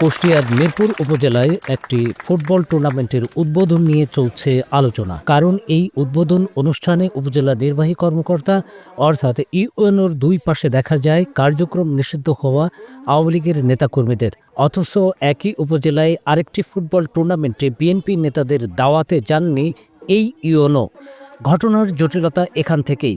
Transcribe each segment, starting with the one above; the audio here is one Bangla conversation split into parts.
কুষ্টিয়ার মিরপুর উপজেলায় একটি ফুটবল টুর্নামেন্টের উদ্বোধন নিয়ে চলছে আলোচনা। কারণ এই উদ্বোধন অনুষ্ঠানে উপজেলা নির্বাহী কর্মকর্তা অর্থাৎ ইউএনওর দুই পাশে দেখা যায় কার্যক্রম নিষিদ্ধ হওয়া আওয়ামী লীগের নেতাকর্মীদের। অথচ একই উপজেলায় আরেকটি ফুটবল টুর্নামেন্টে বিএনপি নেতাদের দাওয়াতে যাননি এই ইউএনও। ঘটনার জটিলতা এখান থেকেই।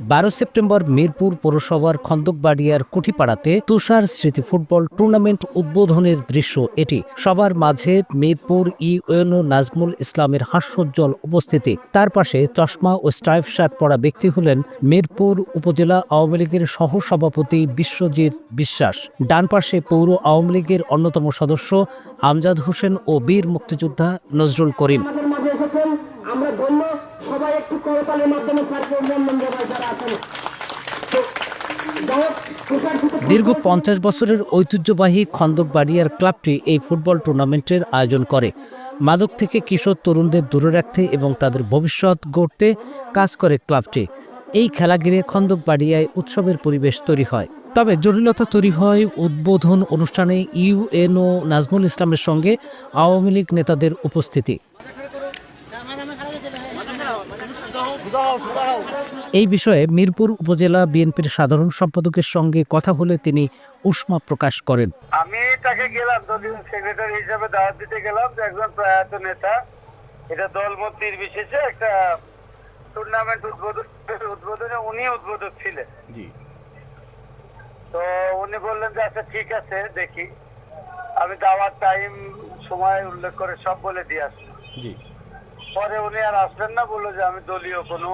বারো সেপ্টেম্বর মিরপুর পৌরসভার খন্দকবাড়িয়ার কুঠিপাড়াতে তুষার স্মৃতি ফুটবল টুর্নামেন্ট উদ্বোধনের দৃশ্য এটি। সবার মাঝে মিরপুর ইউএনও নাজমুল ইসলামের হাস্যোজ্জ্বল উপস্থিতি। তার পাশে চশমা ও স্ট্রাইপ শার্ট পরা ব্যক্তি হলেন মিরপুর উপজেলা আওয়ামী লীগের সহসভাপতি বিশ্বজিৎ বিশ্বাস। ডান পাশে পৌর আওয়ামী লীগের অন্যতম সদস্য আমজাদ হোসেন ও বীর মুক্তিযোদ্ধা নজরুল করিম। আমরা ধন্য। সবাই একটু করতালের মাধ্যমে দীর্ঘ পঞ্চাশ বছরের ঐতিহ্যবাহী খন্দকবাড়িয়ার ক্লাবটি এই ফুটবল টুর্নামেন্টের আয়োজন করে। মাদক থেকে কিশোর তরুণদের দূরে রাখতে এবং তাদের ভবিষ্যৎ গড়তে কাজ করে ক্লাবটি। এই খেলা ঘিরে খন্দকবাড়িয়ায় উৎসবের পরিবেশ তৈরি হয়। তবে জটিলতা তৈরি হয় উদ্বোধন অনুষ্ঠানে ইউএনও নাজমুল ইসলামের সঙ্গে আওয়ামী লীগ নেতাদের উপস্থিতি। এই বিষয়ে মিরপুর উপজেলা বিএনপির সাধারণ সম্পাদকের সঙ্গে কথা হলে তিনি উষ্মা প্রকাশ করেন। আমি তাকে গেলাম দলীয় সেক্রেটারি হিসাবে দাওয়াত দিতে গেলাম যে একজন প্রয়াত নেতা এটা দলমত নির্বিশেষে একটা টুর্নামেন্ট উদ্বোধন উদ্বোধনে উনি উদ্বোধক ছিলেন। জি। তো উনি বললেন যে আচ্ছা ঠিক আছে দেখি। আমি দাওয়ার টাইম সময় উল্লেখ করে সব বলে দিয়ে আসি জি। পরে উনি আর আসলেন না বলল যে আমি দলীয় কোনো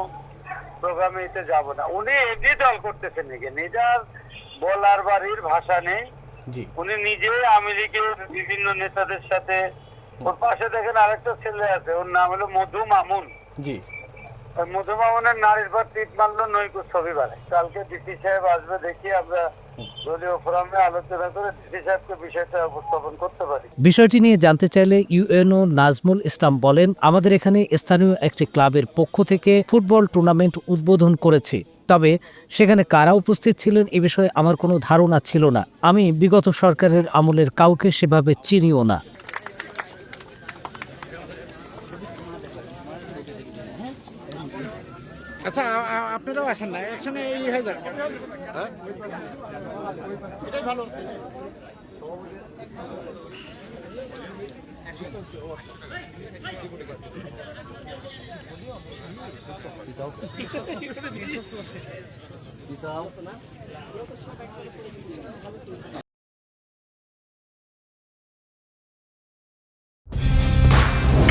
প্রোগ্রামে এতে যাব না। উনি এমনি দল করতেছেন নাকি? নিজের বলার বাড়ির ভাষা নেই। উনি নিজে আমেরিকার লীগের বিভিন্ন নেতাদের সাথে ওর পাশে দেখেন আরেকটা ছেলে আছে ওর নাম হলো মধু মামুন। জি। ওই মধু মামুনের নারীর পর টিপ মারলো নৈকুশ ছবি বানায় কালকে ডিসি সাহেব আসবে দেখি আমরা বিষয়টি নিয়ে জানতে চাইলে ইউএনও নাজমুল ইসলাম বলেন, আমাদের এখানে স্থানীয় একটি ক্লাবের পক্ষ থেকে ফুটবল টুর্নামেন্ট উদ্বোধন করেছি। তবে সেখানে কারা উপস্থিত ছিলেন এ বিষয়ে আমার কোনো ধারণা ছিল না। আমি বিগত সরকারের আমলের কাউকে সেভাবে চিনিও না। আচ্ছা আপনারাও আসেন না একসঙ্গে এই হয়ে যান হ্যাঁ? এটাই ভালো।